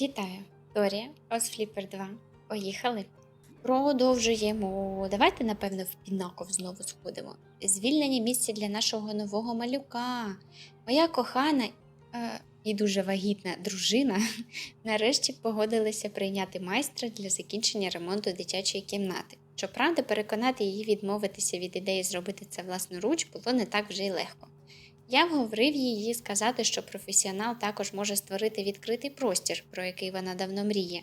Вітаю, Торія, Осфліпер 2. Поїхали. Продовжуємо. Давайте, напевно, в Пінаков знову сходимо. Звільнені місце для нашого нового малюка. Моя кохана е, і дуже вагітна дружина нарешті погодилася прийняти майстра для закінчення ремонту дитячої кімнати. Щоправда, переконати її відмовитися від ідеї зробити це власноруч було не так вже й легко. Я вговорив її сказати, що професіонал також може створити відкритий простір, про який вона давно мріє.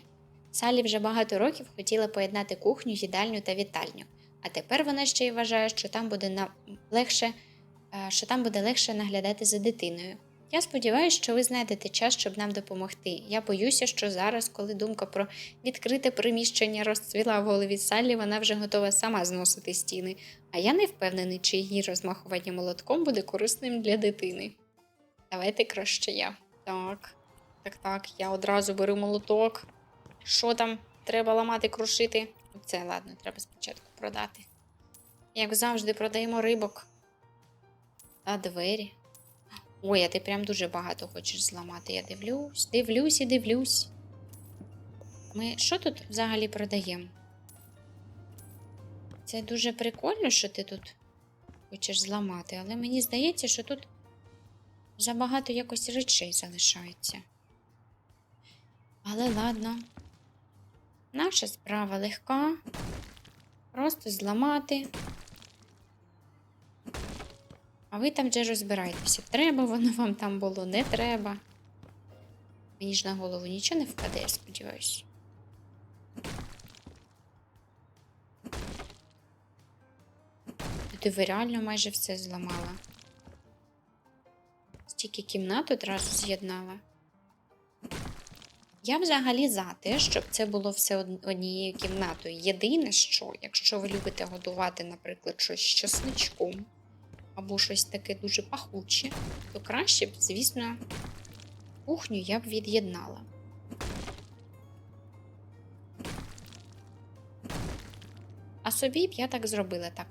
Салі вже багато років хотіла поєднати кухню, їдальню та вітальню, а тепер вона ще й вважає, що там буде на... легше, е, що там буде легше наглядати за дитиною. Я сподіваюся, що ви знайдете час, щоб нам допомогти. Я боюся, що зараз, коли думка про відкрите приміщення розцвіла в голові Саллі, вона вже готова сама зносити стіни, а я не впевнений, чи її розмахування молотком буде корисним для дитини. Давайте краще я. Так, так, так, я одразу беру молоток. Що там треба ламати, крушити? Це ладно, треба спочатку продати. Як завжди, продаємо рибок. Та двері. Ой, а ти прям дуже багато хочеш зламати. Я дивлюсь, дивлюсь і дивлюсь. Ми що тут взагалі продаємо? Це дуже прикольно, що ти тут хочеш зламати, але мені здається, що тут забагато якось речей залишається. Але ладно. Наша справа легка. Просто зламати. А ви там вже розбирайтеся. Треба воно вам там було, не треба. Мені ж на голову нічого не впаде, я сподіваюся. Ти ви реально майже все зламала. Стільки кімнат одразу з'єднала. Я взагалі за те, щоб це було все однією кімнатою. Єдине, що, якщо ви любите годувати, наприклад, щось з часничком або щось таке дуже пахуче, то краще б, звісно, кухню я б від'єднала. А собі б я так зробила так.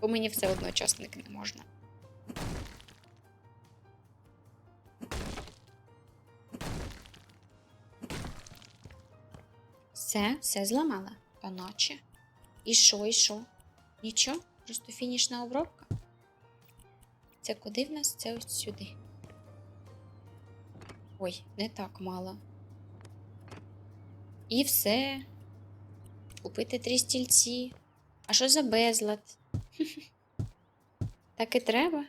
Бо мені все одно часник не можна. Все, все зламала. Та наче. І що, і що? Нічого? Просто фінішна обробка. Це куди в нас? Це ось сюди. Ой, не так мало. І все. Купити три стільці. А що за безлад? Так і треба.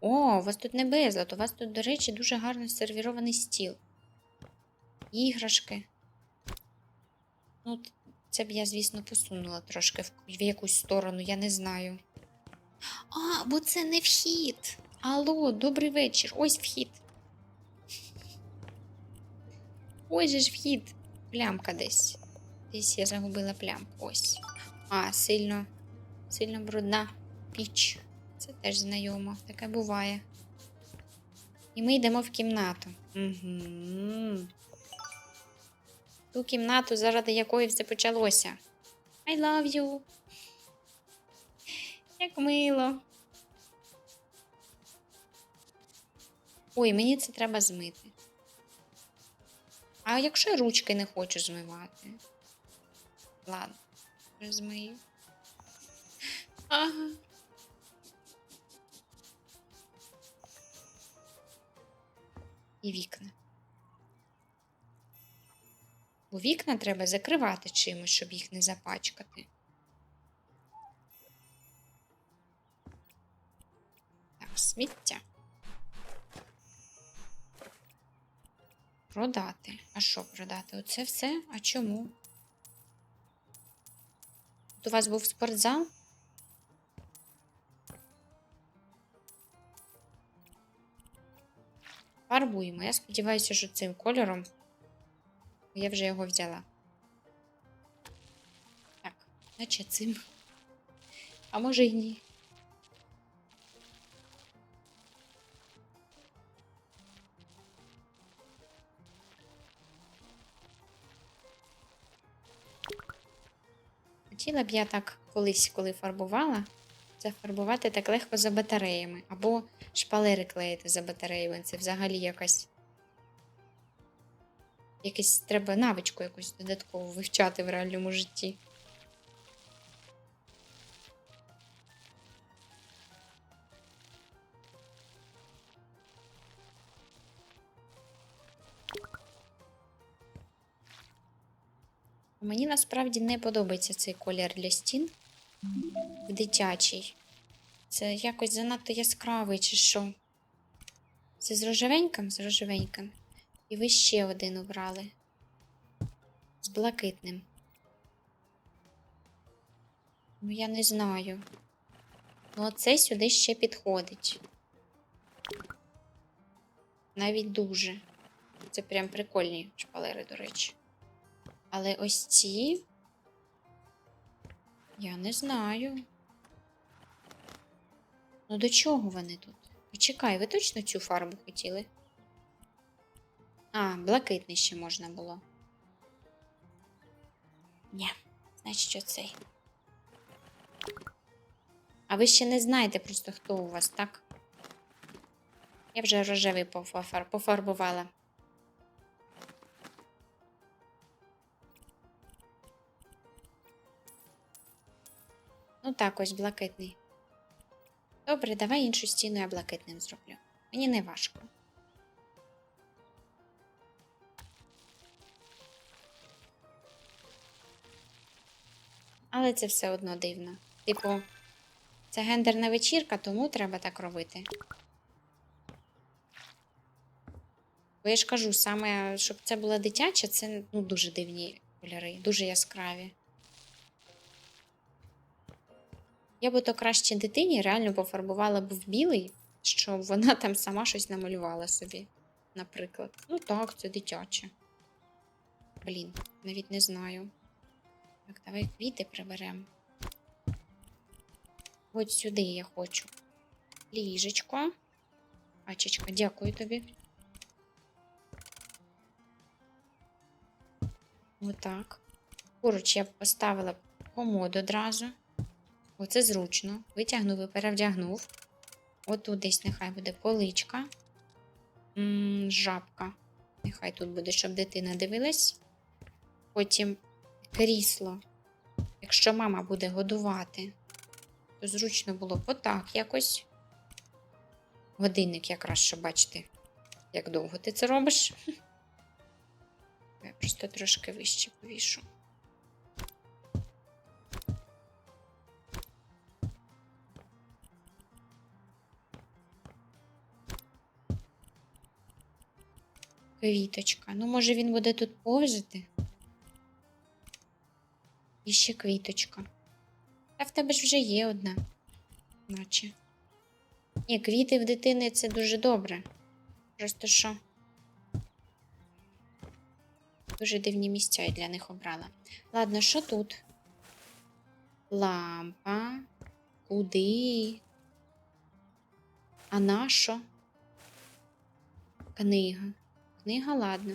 О, у вас тут не безлад. У вас тут, до речі, дуже гарно сервірований стіл. Іграшки. Ну, це б я, звісно, посунула трошки в, якусь сторону, я не знаю. А, бо це не вхід. Алло, добрий вечір. Ось вхід. Ось же ж вхід. Плямка десь. Десь я загубила плямку. Ось. А, сильно, сильно брудна піч. Це теж знайомо. Таке буває. І ми йдемо в кімнату. Угу. Ту кімнату, заради якої все почалося. I love you. Як мило. Ой, мені це треба змити. А якщо я ручки не хочу змивати? Ладно, змию. Ага. І вікна. Бо вікна треба закривати чимось, щоб їх не запачкати. Так, сміття. Продати. А що продати? Оце все? А чому? От у вас був спортзал? Фарбуємо. Я сподіваюся, що цим кольором я вже його взяла. Так, наче цим. А може й ні. Хотіла б я так колись, коли фарбувала, зафарбувати так легко за батареями. Або шпалери клеїти за батареями. Це взагалі якась. Якась треба навичку якусь додатково вивчати в реальному житті. Мені насправді не подобається цей колір для стін дитячий. Це якось занадто яскравий, чи що. Це з рожевеньким, з рожевеньким. І ви ще один обрали. З блакитним. Ну, я не знаю. Ну, оце сюди ще підходить. Навіть дуже. Це прям прикольні шпалери, до речі. Але ось ці. Я не знаю. Ну до чого вони тут? Почекай, ви точно цю фарбу хотіли? А, блакитний ще можна було. Ні, значить, що цей. А ви ще не знаєте просто, хто у вас, так? Я вже рожевий пофар- пофарбувала. Ну так, ось блакитний. Добре, давай іншу стіну я блакитним зроблю. Мені не важко. Але це все одно дивно. Типу, це гендерна вечірка, тому треба так робити. Бо я ж кажу, саме, щоб це була дитяча, це ну, дуже дивні кольори, дуже яскраві. Я би то краще дитині реально пофарбувала б в білий, щоб вона там сама щось намалювала собі, наприклад. Ну так, це дитяче. Блін, навіть не знаю. Так, давай квіти приберемо. От сюди я хочу. Ліжечко. Ачечка, дякую тобі. Отак. Поруч я поставила комод одразу. Оце зручно. Витягнув і перевдягнув. Отут десь нехай буде поличка. М, жабка. Нехай тут буде, щоб дитина дивилась. Потім крісло. Якщо мама буде годувати, то зручно було б отак якось. Годинник якраз, щоб бачити, як довго ти це робиш. Я просто трошки вище повішу. Квіточка. Ну, може, він буде тут повзати? І ще квіточка. Та в тебе ж вже є одна. Наче. Ні, квіти в дитини це дуже добре. Просто що. Дуже дивні місця я для них обрала. Ладно, що тут? Лампа. Куди? А на що? Книга. Книга, ладно.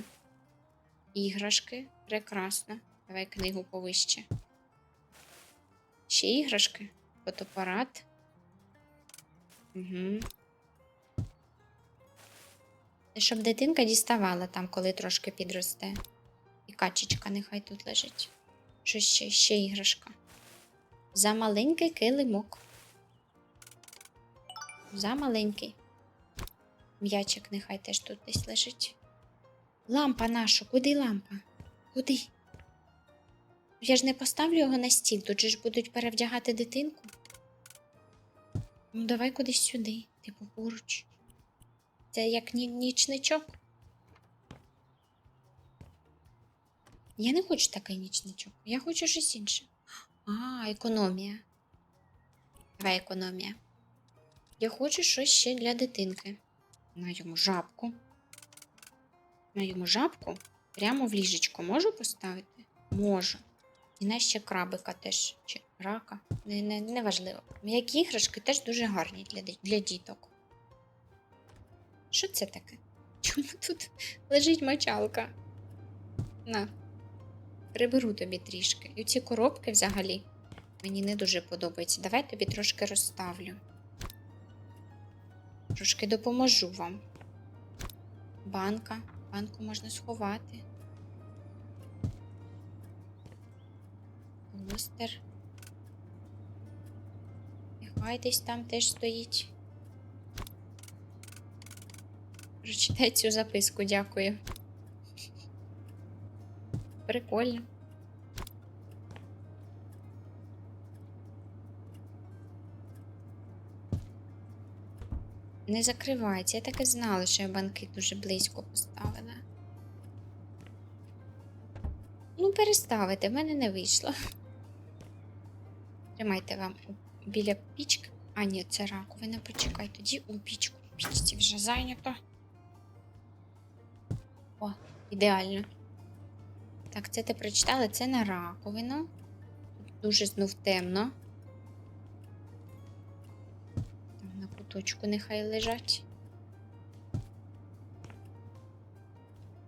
Іграшки. Прекрасно. Давай книгу повище. Ще іграшки. Фотоапарат. Угу. Щоб дитинка діставала там, коли трошки підросте. І качечка нехай тут лежить. Що ще? Ще іграшка. За маленький килимок. За маленький. М'ячик нехай теж тут десь лежить. Лампа наша, куди лампа? Куди? Я ж не поставлю його на стіл, тут же ж будуть перевдягати дитинку. Ну, давай кудись сюди, типу поруч. Це як ні- нічничок. Я не хочу такий нічничок. Я хочу щось інше. А, економія. Давай економія. Я хочу щось ще для дитинки. На йому жабку. На йому жабку прямо в ліжечко можу поставити? Можу. І на ще крабика теж, чи рака. Не, не, не. М'які іграшки теж дуже гарні для, для діток. Що це таке? Чому тут лежить мочалка? На. Приберу тобі трішки. І ці коробки взагалі. Мені не дуже подобається. Давай тобі трошки розставлю. Трошки допоможу вам. Банка. Банку можна сховати. Лустер. Нехай десь там теж стоїть. Прочитай цю записку, дякую. Прикольно. Не закривається. Я так і знала, що я банки дуже близько поставила. Ну, переставити, в мене не вийшло. Тримайте вам біля пічки. А, ні, це раковина, почекай, тоді у пічку. Пічці вже зайнято. О, ідеально. Так, це ти прочитала, це на раковину. Тут дуже знов темно. Там на куточку нехай лежать.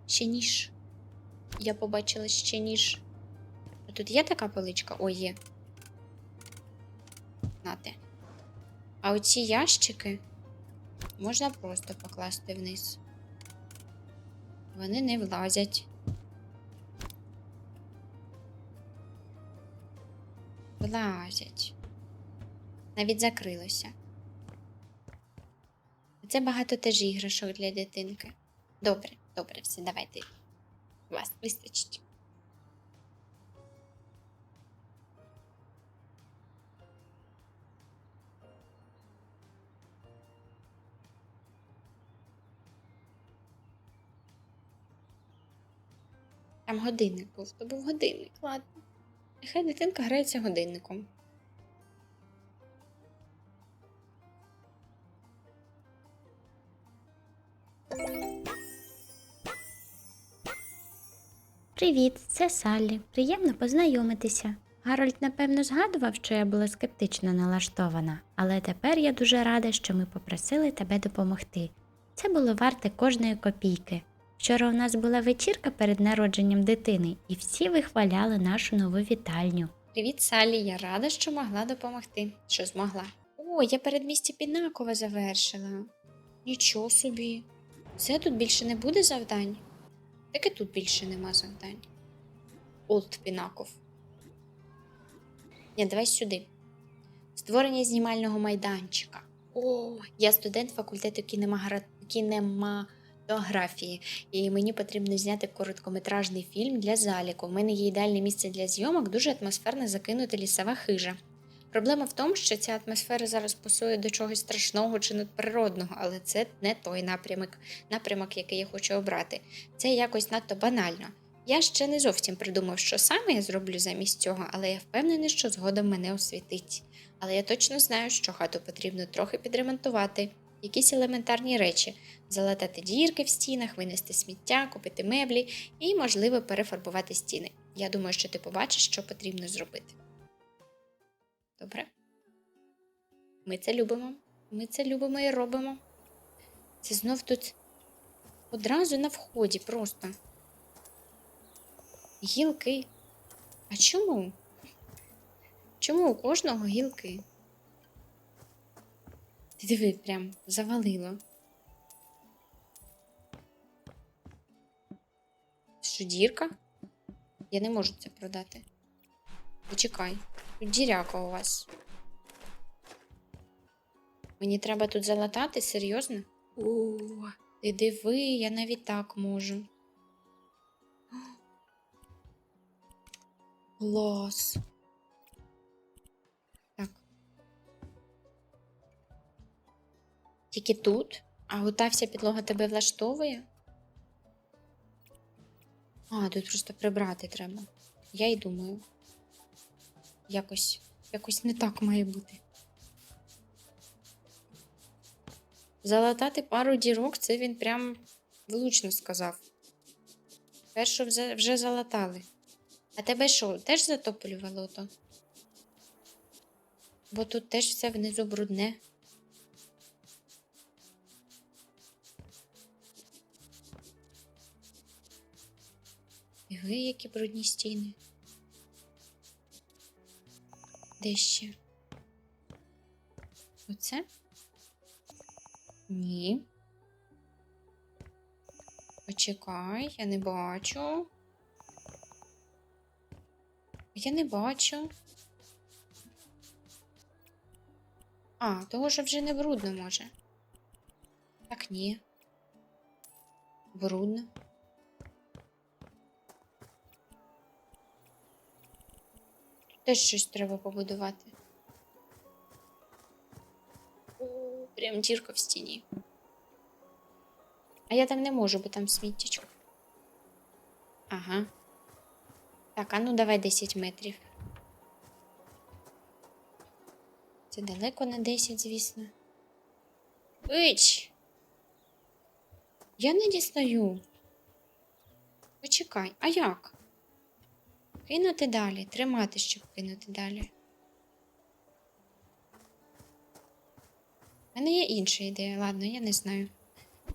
Ще ніж. Я побачила ще ніж. А тут є така поличка? О, є. А оці ящики можна просто покласти вниз. Вони не влазять. Влазять. Навіть закрилося. Це багато теж іграшок для дитинки. Добре, добре, все, давайте. Вас вистачить. Там годинник був, то був годинник, ладно. Нехай дитинка грається годинником. Привіт, це Саллі. Приємно познайомитися. Гарольд, напевно, згадував, що я була скептично налаштована, але тепер я дуже рада, що ми попросили тебе допомогти. Це було варте кожної копійки. Вчора у нас була вечірка перед народженням дитини, і всі вихваляли нашу нову вітальню. Привіт, Салі. Я рада, що могла допомогти. Що змогла. О, я передмістя Пінакова завершила. Нічого собі. Це тут більше не буде завдань. Так і тут більше нема завдань. Олд Пінаков. Ні, давай сюди. Створення знімального майданчика. О, я студент факультету кінемагра... кінематографії, і мені потрібно зняти короткометражний фільм для заліку. У мене є ідеальне місце для зйомок, дуже атмосферно закинута лісова хижа. Проблема в тому, що ця атмосфера зараз пасує до чогось страшного чи надприродного, але це не той напрямок, напрямок, який я хочу обрати. Це якось надто банально. Я ще не зовсім придумав, що саме я зроблю замість цього, але я впевнений, що згодом мене освітить. Але я точно знаю, що хату потрібно трохи підремонтувати, якісь елементарні речі, залатати дірки в стінах, винести сміття, купити меблі і, можливо, перефарбувати стіни. Я думаю, що ти побачиш, що потрібно зробити. Добре? Ми це любимо. Ми це любимо і робимо. Це знов тут одразу на вході просто. Гілки. А чому? Чому у кожного гілки? Диви, прям завалило. Що дірка? Я не можу це продати. Почекай, тут діряка у вас. Мені треба тут залатати, серйозно? О, ти диви, я навіть так можу. Клас. Тільки тут? А ота вся підлога тебе влаштовує? А, тут просто прибрати треба. Я й думаю. Якось, якось не так має бути. Залатати пару дірок, це він прям влучно сказав. Першу вже, залатали. А тебе що, теж затоплювало то? Бо тут теж все внизу брудне. І які брудні стіни. Де ще? Оце? Ні. Почекай, я не бачу. Я не бачу. А, того що вже не брудно може. Так ні. Брудно. Теж щось треба побудувати. Прям дірка в стіні. А я там не можу, бо там сміттячко. Ага. Так, а ну давай 10 метрів. Це далеко не 10, звісно. Ич! Я не дістаю. Почекай, а як? Кинути далі, тримати, щоб кинути далі. У мене є інша ідея, ладно, я не знаю.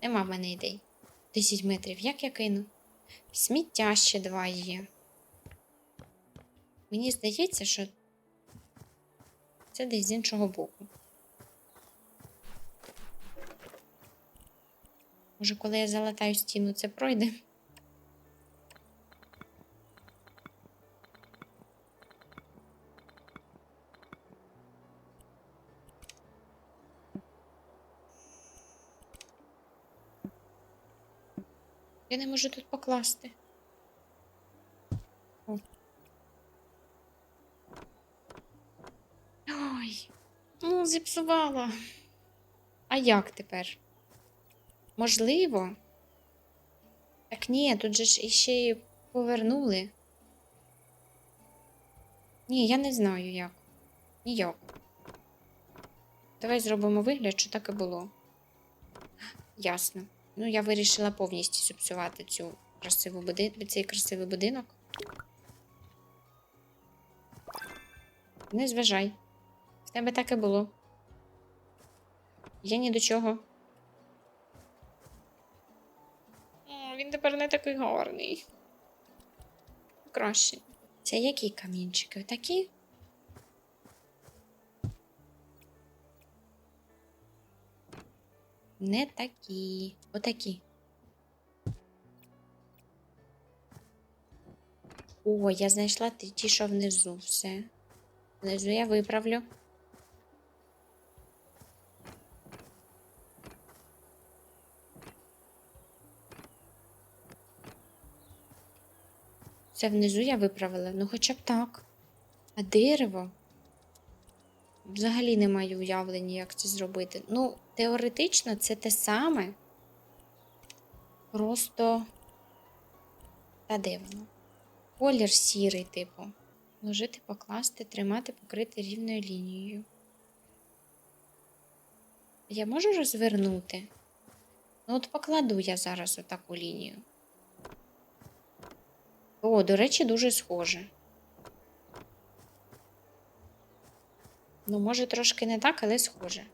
Нема в мене ідей. 10 метрів, як я кину? Сміття ще два є. Мені здається, що це десь з іншого боку. Може, коли я залатаю стіну, це пройде? Я не можу тут покласти. Ой, ну зіпсувала. А як тепер? Можливо? Так ні, тут же ж іще й повернули. Ні, я не знаю як. Ніяк. Давай зробимо вигляд, що так і було. Ясно. Ну, я вирішила повністю зіпсувати цю красиву буди... цей красивий будинок. Не зважай. В тебе так і було. Я ні до чого. Він тепер не такий гарний. Краще. Це які камінчики? Такі? Не такі. Отакі. О, я знайшла ті, що внизу. Все. Внизу я виправлю. Це внизу я виправила. Ну, хоча б так. А дерево? Взагалі не маю уявлення, як це зробити. Ну, теоретично це те саме. Просто. Та де воно? Колір сірий, типу. Ложити, покласти, тримати, покрити рівною лінією. Я можу розвернути? Ну, от покладу я зараз отаку лінію. О, до речі, дуже схоже. Ну, може, трошки не так, але схоже.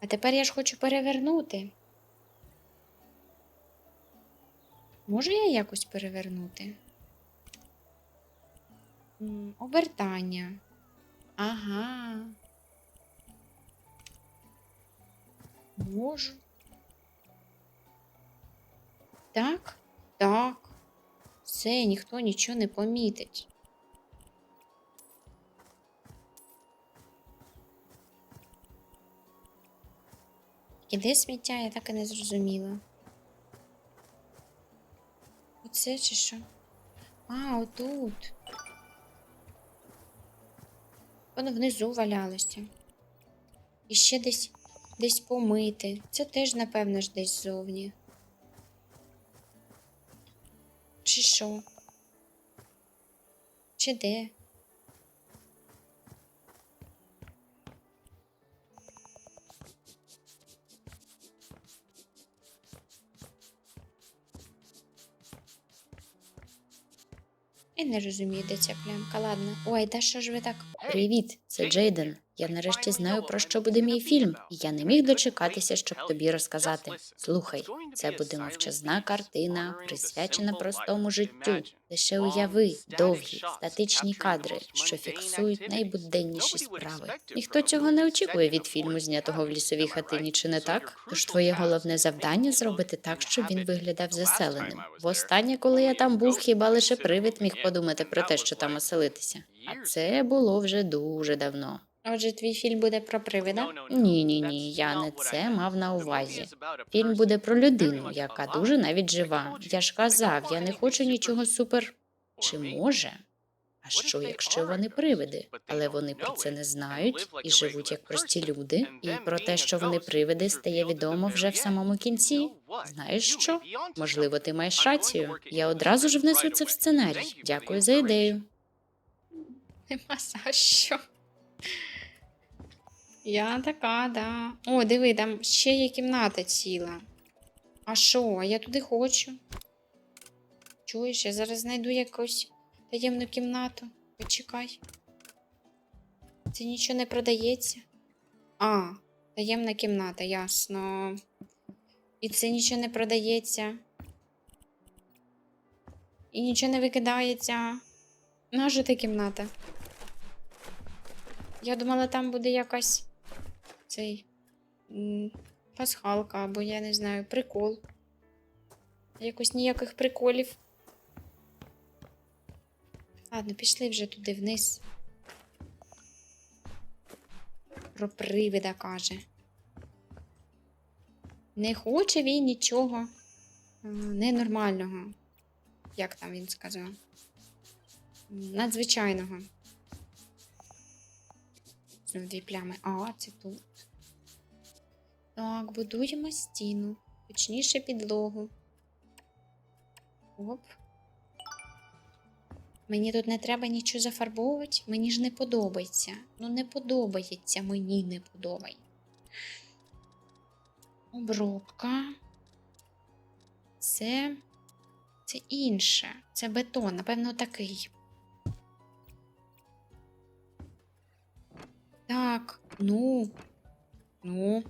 А тепер я ж хочу перевернути. Можу я якось перевернути? Обертання. Ага. Можу. Так, так. Все, ніхто нічого не помітить. І де сміття, я так і не зрозуміла. Оце чи що? А, отут. Воно внизу валялося. І ще десь десь помити. Це теж, напевно, ж десь ззовні. Чи що? Чи де? Не розумію, де ця плямка. Ладно. Ой, да що ж ви так Привіт, це Джейден. Я нарешті знаю, про що буде мій фільм, і я не міг дочекатися, щоб тобі розказати. Слухай, це буде мовчазна картина, присвячена простому життю. Лише уяви довгі статичні кадри, що фіксують найбуденніші справи. Ніхто цього не очікує від фільму, знятого в лісовій хатині, чи не так? Тож твоє головне завдання зробити так, щоб він виглядав заселеним. Востаннє, коли я там був, хіба лише привид міг подумати про те, що там оселитися. А це було вже дуже давно. Отже, твій фільм буде про привида? Ні, ні, ні, я не це мав на увазі. Фільм буде про людину, яка дуже навіть жива. Я ж казав, я не хочу нічого супер. Чи може? А що, якщо вони привиди? Але вони про це не знають і живуть як прості люди. І про те, що вони привиди, стає відомо вже в самому кінці. Знаєш що? Можливо, ти маєш рацію. Я одразу ж внесу це в сценарій. Дякую за ідею. Нема за що. Я така, да. О, диви, там ще є кімната ціла. А що? Я туди хочу. Чуєш, я зараз знайду якусь таємну кімнату. Почекай. Це нічого не продається. А, таємна кімната, ясно. І це нічого не продається. І нічого не викидається. Наша та кімната. Я думала, там буде якась цей пасхалка, або я не знаю, прикол. Якось ніяких приколів. Ладно, пішли вже туди вниз. Про привида каже. Не хоче він нічого ненормального. Як там він сказав? Надзвичайного. Знову дві плями. А, це тут. Так, будуємо стіну. Точніше підлогу. Оп. Мені тут не треба нічого зафарбовувати. Мені ж не подобається. Ну, не подобається, мені не подобається. Обробка. Це. Це інше. Це бетон, напевно, такий. Так, ну. Ну.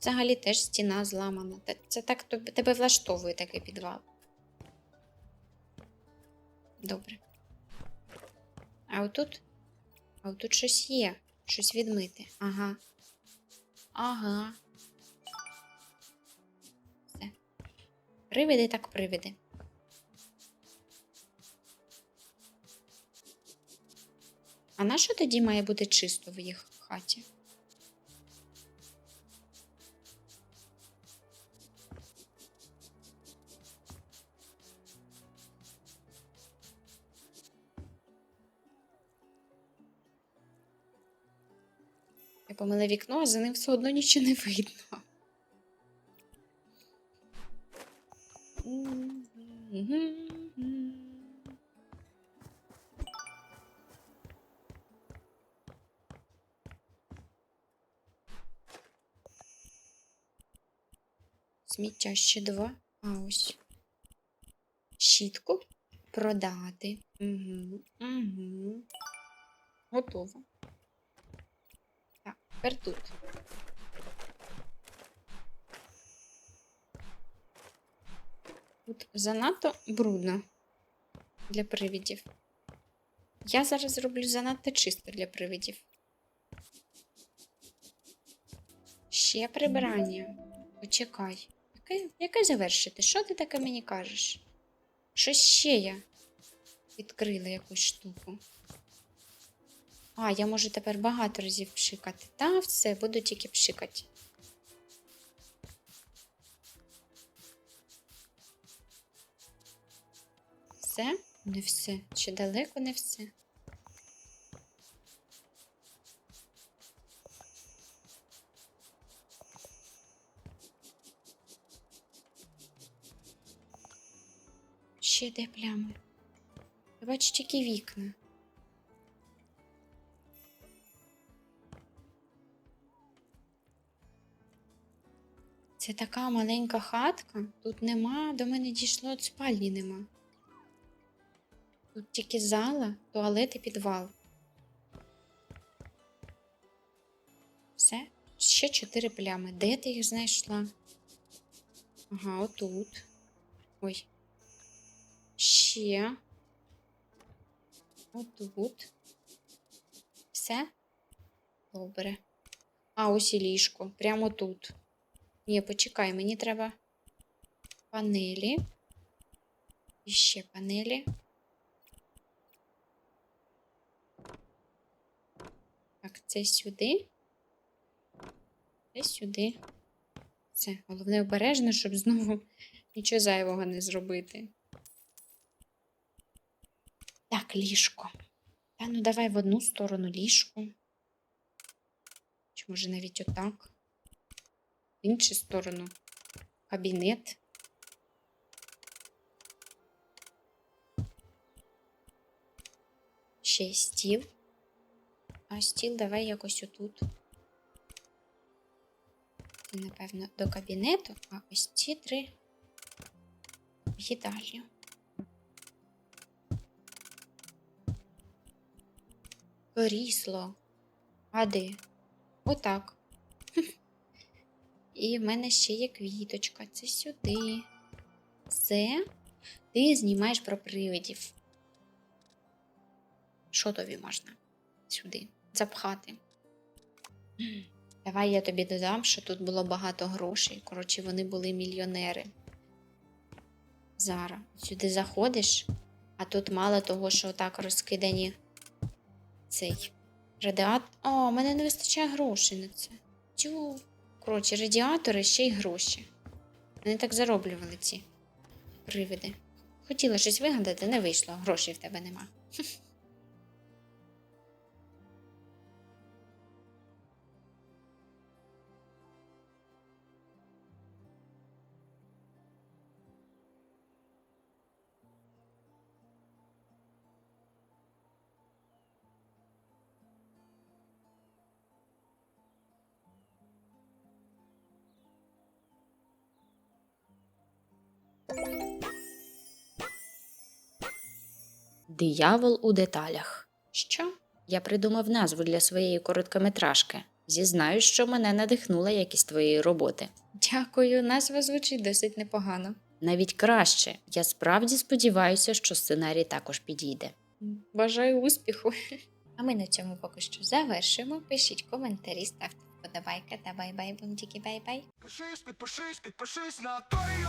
Взагалі теж стіна зламана. Це так тебе влаштовує такий підвал. Добре. А отут? А отут щось є. Щось відмити. Ага. Ага. Все. Привиди так привиди. А на тоді має бути чисто в їх хаті? Я помила вікно, а за ним все одно нічого не видно. Сміття ще два. А ось. Щітку продати. Угу. Угу. Готово. Так, тепер тут. Тут занадто брудно для привидів. Я зараз зроблю занадто чисто для привидів. Ще прибирання. Почекай. Яке, яке завершити? Що ти таке мені кажеш? Що ще я відкрила якусь штуку? А, я можу тепер багато разів пшикати. Та все, буду тільки пшикати. Все? Не все. Ще далеко не все. Ще де плями. Я бачу тільки вікна. Це така маленька хатка. Тут нема, до мене дійшло, от спальні нема. Тут тільки зала, туалет і підвал. Все? Ще чотири плями. Де ти їх знайшла? Ага, отут. Ой. Ще. Отут. Все? Добре. А, ось і ліжко. Прямо тут. Ні, почекай, мені треба панелі. І ще панелі. Так, це сюди. Це сюди. Все. Головне обережно, щоб знову нічого зайвого не зробити. Так, ліжко. Та ну давай в одну сторону ліжко. Чи може навіть отак. В іншу сторону кабінет. Ще стіл. А стіл давай якось отут. Напевно, до кабінету, а ось ці три в їдальню. Крісло. А де? Отак. І в мене ще є квіточка. Це сюди. Це ти знімаєш про привидів. Що тобі можна сюди запхати? Давай я тобі додам, що тут було багато грошей. Коротше, вони були мільйонери. Зараз сюди заходиш, а тут мало того, що так розкидані цей радіатор. О, у мене не вистачає грошей на це. Тю. Коротше, радіатори ще й гроші. Вони так зароблювали ці привиди. Хотіла щось вигадати, не вийшло. Грошей в тебе нема. Диявол у деталях. Що? Я придумав назву для своєї короткометражки. Зізнаюсь, що мене надихнула якість твоєї роботи. Дякую, назва звучить досить непогано. Навіть краще. Я справді сподіваюся, що сценарій також підійде. Бажаю успіху. А ми на цьому поки що завершимо. Пишіть коментарі, ставте вподобайки та бай-бай, бунтики, бай-бай. Підпишись, підпишись, підпишись на той